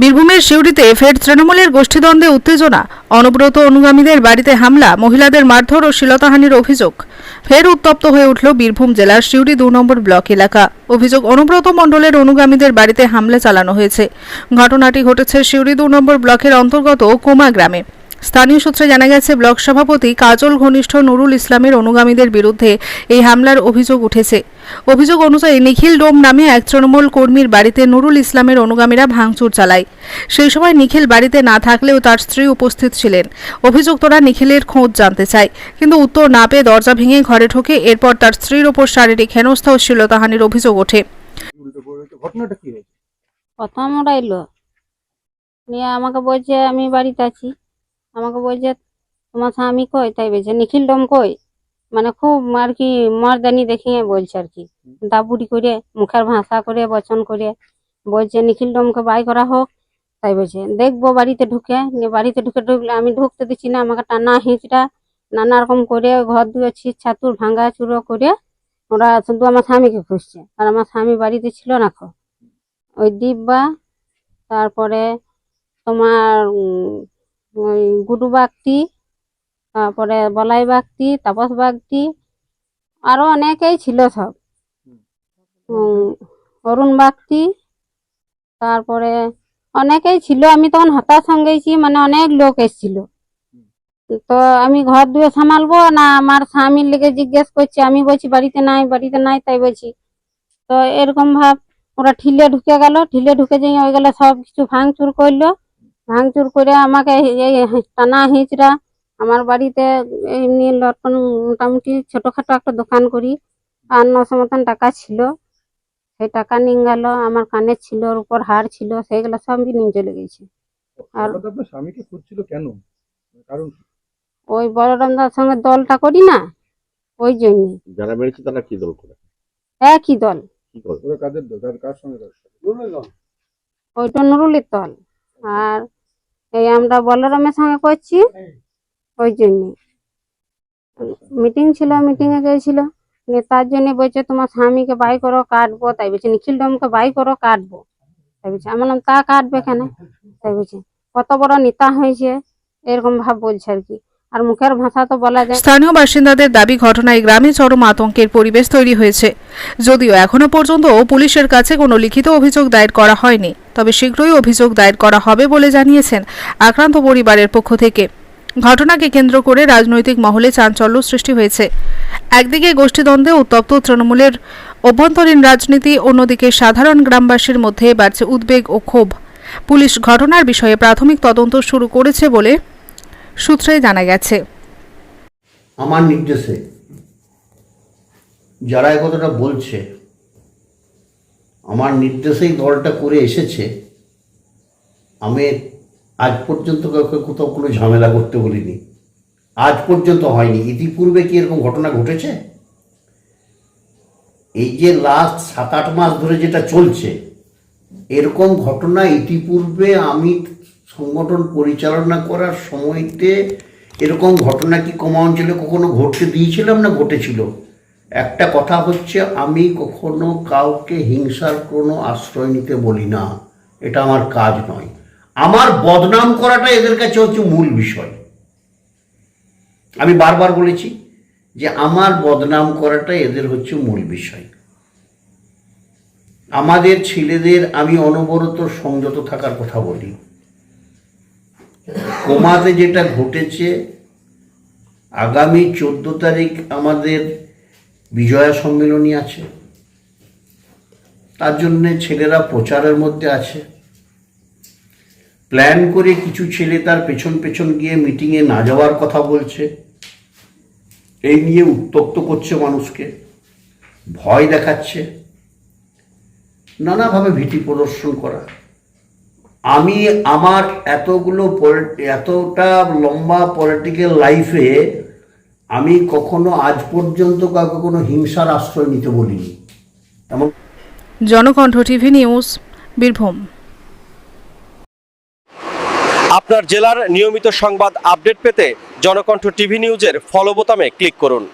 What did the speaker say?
বীরভূমের সিউড়িতে ফের তৃণমূলের গোষ্ঠীদ্বন্দ্বে উত্তেজনা। অনুব্রত অনুগামীদের বাড়িতে হামলা, মহিলাদের মারধর ও শ্লীলতাহানির অভিযোগ। ফের উত্তপ্ত হয়ে উঠল বীরভূম জেলার সিউড়ি দু নম্বর ব্লক এলাকা। অভিযোগ, অনুব্রত মণ্ডলের অনুগামীদের বাড়িতে হামলা চালানো হয়েছে। ঘটনাটি ঘটেছে সিউড়ি দু নম্বর ব্লকের অন্তর্গত কোমা গ্রামে। স্থানীয় সূত্রে জানা গেছে ব্লক সভাপতি কাজল ঘনিষ্ঠ নুরুল ইসলামের অনুগামীদের বিরুদ্ধে এই হামলার অভিযোগ উঠেছে। অভিযোগ অনুযায়ী নিখিল ডোম নামে এক তৃণমূল কর্মীর বাড়িতে নুরুল ইসলামের অনুগামীরা ভাঙচুর চালায়। সেই সময় নিখিল বাড়িতে না থাকলেও তার স্ত্রী উপস্থিত ছিলেন। অভিযুক্তরা নিখিলের খোঁজ জানতে চায় কিন্তু উত্তর না পেয়ে দরজা ভেঙে ঘরে ঢোকে। এরপর তার স্ত্রীর ওপর শারীরিক হেনস্থা ও শ্লীলতাহানির অভিযোগ ওঠে। উল্টো পড়েছে ঘটনাটা কি হয়েছে? প্রথম ওরা এলো। নিয়ে আমাকে বলছে আমি বাড়িতে আছি। আমাকে বলছে তোমার স্বামী কই? তাই বলছে নিখিল ডম কই? মানে খুব আর কি মর্দানি দেখিয়ে বলছে আর কি দাবুড়ি করে মুখের ভাষা করে বচন করে। বলছে নিখিল ডমকে বাই করা হোক। তাই বলছে দেখব বাড়িতে ঢুকে। বাড়িতে ঢুকে ঢুকলে আমি ঢুকতে দিচ্ছি না। আমাকে টানা হিঁচড়া নানা রকম করে ঘর দুয়ে ছিট ছাতুর ভাঙা চুরো করে ওরা শুধু আমার স্বামীকে খুঁজছে। আর আমার স্বামী বাড়িতে ছিল না খো ওই দিব্যা তারপরে তোমার উম, ওই গুডু বাগটি তারপরে বলাই বাগটি তাপস বাগটি আরও অনেকেই ছিল সব। অরুণ বাগটি তারপরে অনেকেই ছিল আমি তখন হতাশ সঙ্গেছি মানে অনেক লোক এসেছিল। তো আমি ঘর দুয়ে সামালবো না আমার স্বামীর লেগে জিজ্ঞেস করছে আমি বলছি বাড়িতে নাই বাড়িতে নাই? তাই বলছি। তো এরকম ভাব ওরা ঠিলে ঢুকে গেল ঠিলে ঢুকে যাই ওই গেলে সব কিছু ভাঙচুর করল। ভাঙচুর করে আমাকে এই টানা হিঁচড়া আমার বাড়িতে এমনি লটকন মোটামুটি ছোটখাটো একটা দোকান করি আর নশো মতন টাকা ছিল। সেই টাকা নিয়ে গেল আমার কানের ছিল ওর উপর হার ছিল সেইগুলো সব নিয়ে চলে গেছে। আর- স্বামীকে খুঁজছিল কেন? কারণ? ওই সঙ্গে দলটা করি না ওই জন্য। যারা মেরেছে তারা কি দল করে? একই দল। কাদের দল? কার- কার সঙ্গে কার সঙ্গে? ওইটা নুরুলের দল। আর এই আমরা বলরামের সঙ্গে করছি। ওই জন্য। মিটিং ছিল মিটিং এ গেছিল। তার জন্য বলছে, তোমার স্বামীকে বাই করো, কাটবো। তাই বলছে, নিখিল ডমকে বাই করো, কাটবো। তাই বলছে আমার নাম তা কাটবে কেন? তাই বলছে, কত বড় নেতা হয়েছে। এরকম ভাব বলছে আর কি। আর মুখের ভাষা তো বলা যায়। স্থানীয় বাসিন্দাদের দাবি, ঘটনায় গ্রামে চরম আতঙ্কের পরিবেশ তৈরি হয়েছে। যদিও এখনও পর্যন্ত পুলিশের কাছে কোনো লিখিত অভিযোগ দায়ের করা হয়নি, তবে শীঘ্রই অভিযোগ দায়ের করা হবে বলে জানিয়েছেন আক্রান্ত পরিবারের পক্ষ থেকে। ঘটনাকে কেন্দ্র করে রাজনৈতিক মহলে চাঞ্চল্য সৃষ্টি হয়েছে। একদিকে গোষ্ঠীদ্বন্দ্বে উত্তপ্ত তৃণমূলের অভ্যন্তরীণ রাজনীতি, অন্যদিকে সাধারণ গ্রামবাসীর মধ্যে বাড়ছে উদ্বেগ ও ক্ষোভ। পুলিশ ঘটনার বিষয়ে প্রাথমিক তদন্ত শুরু করেছে বলে সূত্রে জানা গেছে। আমার নির্দেশে যারা কথাটা বলছে, আমার নির্দেশেই দলটা করে এসেছে, আমি আজ পর্যন্ত কাউকে কোথাও কোনো ঝামেলা করতে বলিনি। আজ পর্যন্ত হয়নি। ইতিপূর্বে কি এরকম ঘটনা ঘটেছে? এই যে লাস্ট সাত আট মাস ধরে যেটা চলছে, এরকম ঘটনা ইতিপূর্বে আমি সংগঠন পরিচালনা করার সময়তে এরকম ঘটনা কি কমা অঞ্চলে কখনো ঘটতে দিয়েছিলাম না ঘটেছিল? একটা কথা হচ্ছে, আমি কখনো কাউকে হিংসার কোনো আশ্রয় নিতে বলি না। এটা আমার কাজ নয়। আমার বদনাম করাটা এদের কাছে হচ্ছে মূল বিষয়। আমি বারবার বলেছি যে আমার বদনাম করাটা এদের হচ্ছে মূল বিষয়। আমাদের ছেলেদের আমি অনবরত সংযত থাকার কথা বলি। কোমাতে যেটা ঘটেছে, আগামী চোদ্দ তারিখ আমাদের বিজয়া সম্মেলনী আছে। তার জন্যে ছেলেরা প্রচারের মধ্যে আছে। প্ল্যান করে কিছু ছেলে তার পেছন পেছন গিয়ে মিটিংয়ে না যাওয়ার কথা বলছে। এই নিয়ে উত্তপ্ত করছে মানুষকে। ভয় দেখাচ্ছে। নানাভাবে ভীতি প্রদর্শন করা। আমি আমার এতগুলো পলি- এতটা লম্বা পলিটিক্যাল লাইফে আমি কখনো আজ পর্যন্ত কাউকে কোনো হিংসার আশ্রয় নিতে বলিনি। এমন জনকণ্ঠ টিভি নিউজ বীরভূম। আপনার জেলার নিয়মিত সংবাদ আপডেট পেতে জনকণ্ঠ টিভি নিউজের ফলো বোতামে ক্লিক করুন।